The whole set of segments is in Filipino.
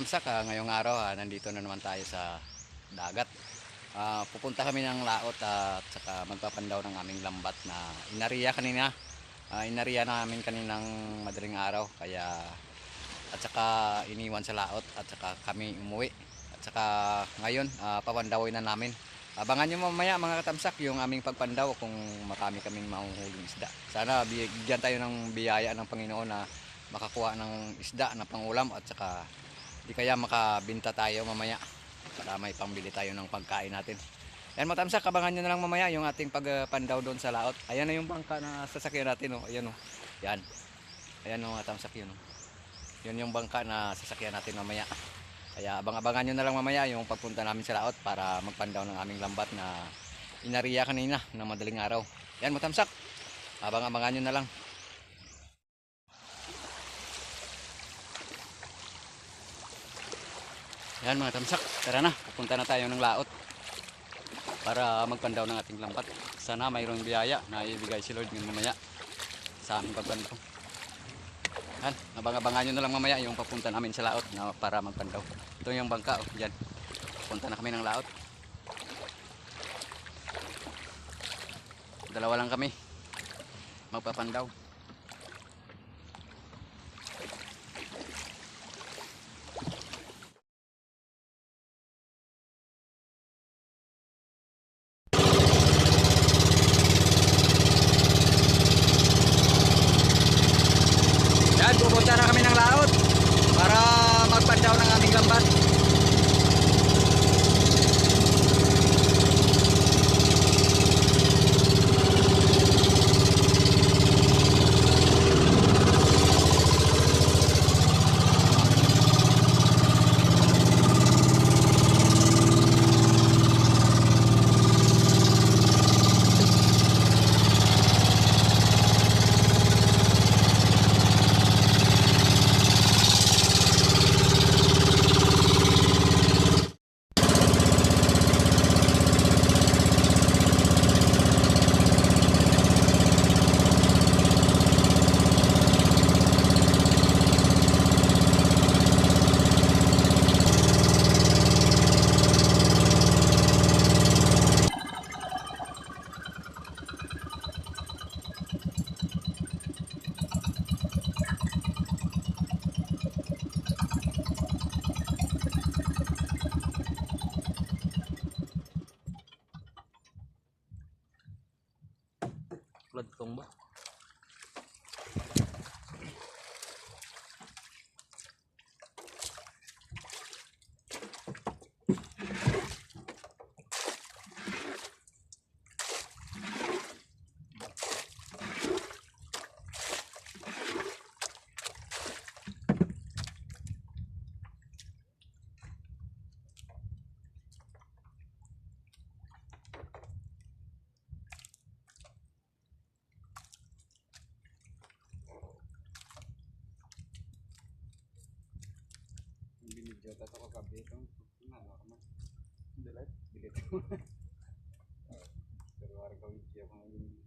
Tamsak. Ah, ngayong araw, ah, nandito na naman tayo sa dagat. Ah, pupunta kami ng laot at saka magpapandaw ng aming lambat na inariya kanina. Ah, inariya namin kaninang madaling araw kaya at saka iniwan sa laot at saka kami umuwi. At saka ngayon, ah, papandawin na namin. Abangan nyo mamaya mga katamsak yung aming pagpandaw kung marami kaming mahuhuling isda. Sana bigyan tayo ng biyaya ng Panginoon na makakuha ng isda na pangulam at saka di kaya makabinta tayo mamaya para may pambili tayo ng pagkain natin. Yan matamsak, abangan nyo na lang mamaya yung ating pagpandaw doon sa laot. Ayan na yung bangka na sasakyan natin. Oh. Ayan oh. Yan. Ayan oh, matamsak yun. Oh. Yun yung bangka na sasakyan natin mamaya. Kaya abang-abangan nyo na lang mamaya yung pagpunta namin sa laot para magpandaw ng aming lambat na inariya kanina ng madaling araw. Yan matamsak. Abang-abangan nyo na lang. Yan mga tamsak, tara na, pupunta na tayo ng laot para magpandaw ng ating lambat. Sana mayroong biyaya na ibigay si Lord ngayon mamaya sa aming pagpandaw. Yan, abang-abangan nyo na lang mamaya yung papunta namin sa laot na para magpandaw. Ito yung bangka, oh, dyan. Punta na kami ng laot. Dalawa lang kami. Magpapandaw. Yan, pupunta na kami ng laot para magpandaw Binidyo tato ko gabi itong na normal. Dilat, bilit. Pero warga video ko ngayon. Tangan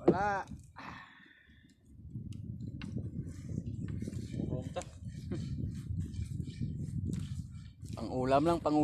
Wala. Pang ulam lang, pang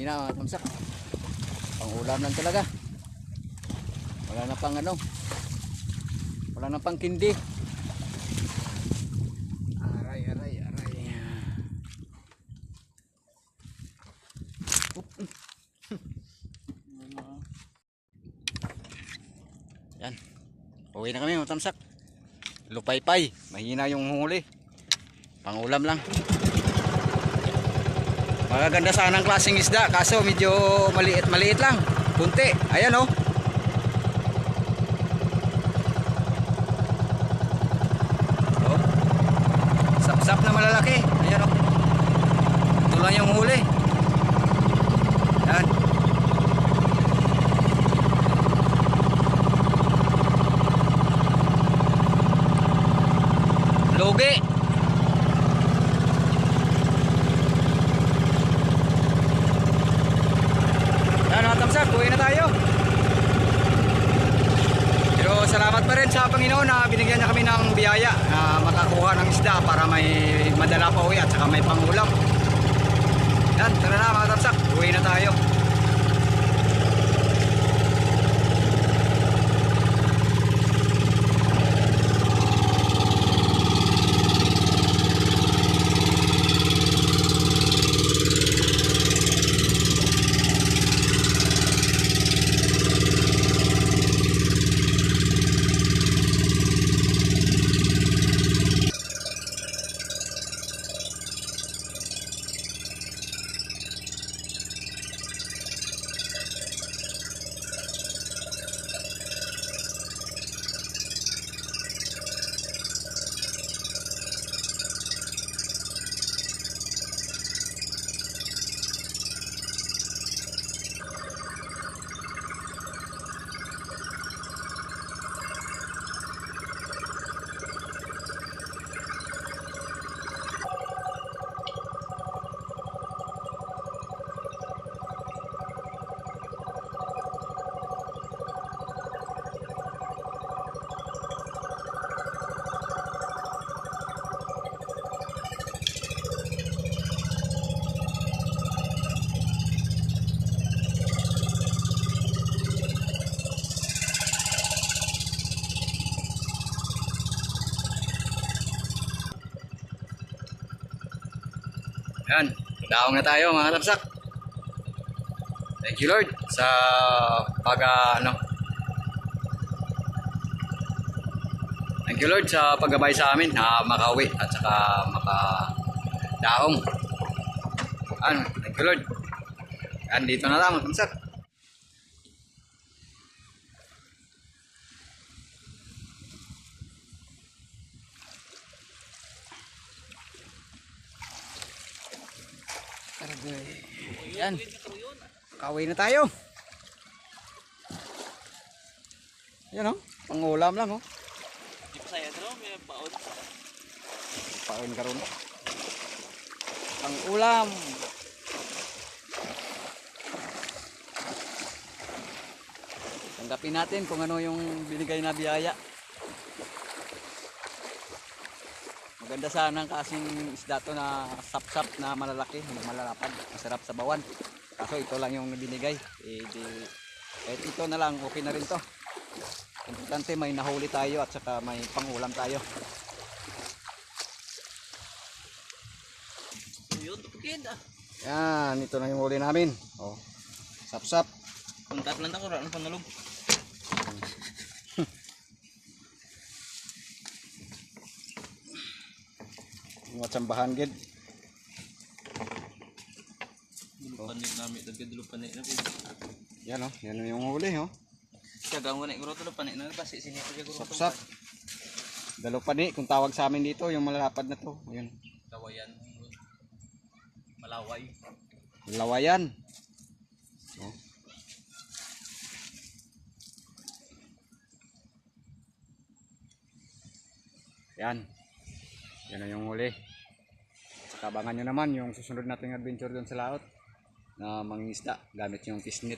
Mahina mga tamsak. Pang ulam lang talaga. Wala na pang ano. Wala na pang kindi. Aray, aray, aray. Yan. Uwi na kami mga tamsak. Lupay-pay. Mahina yung huli. Pang ulam lang. Magaganda sana ang klaseng isda kaso medyo maliit maliit lang. Kunti. Ayan oh. Oh. Sapsap na malalaki. Ayan oh. Ito lang yung huli. Yan. Lugi. Yan mga tamsak, uwi na tayo. Pero salamat pa rin sa Panginoon na binigyan niya kami ng biyaya na makakuha ng isda para may madala pa uwi at saka may pangulam. Yan, tara na mga tamsak, uwi na tayo. Yan, daong na tayo mga kapsak. Thank you Lord sa pag ano. Thank you Lord sa paggabay sa amin na makauwi at saka maka daong. Ano, thank you Lord. Yan, dito na lang mga kapsak. Yan. Kaway na tayo. Yan oh. Pangulam lang oh. Di pa saya dro, may baon. Paon karon. Pangulam. Tanggapin natin kung ano yung binigay na biyaya. Maganda sana ang kasing isda to na sap-sap na malalaki, na malalapad, masarap sa bawan. Kaso ito lang yung binigay. Eh, di, kahit ito na lang, okay na rin to. Importante may nahuli tayo at saka may pangulam tayo. Ah. Yan, ito na yung huli namin. Oh. Sap-sap. Lang ako, rano panulog. Mga tsambahan gid. Panit namin, dagdag dulu panit na. Yan oh, yan yung huli oh. Siya gawin na iguro tulo panit na kasi sini ko siguro. Sap-sap. Dalo pa ni kung tawag sa amin dito yung malalapad na to. Ayun. Kawayan. Malaway. Lawayan. Oh. Yan. Yan na yung huli. Kabangan nyo naman yung susunod nating adventure doon sa laot na mangingisda gamit yung kisnit.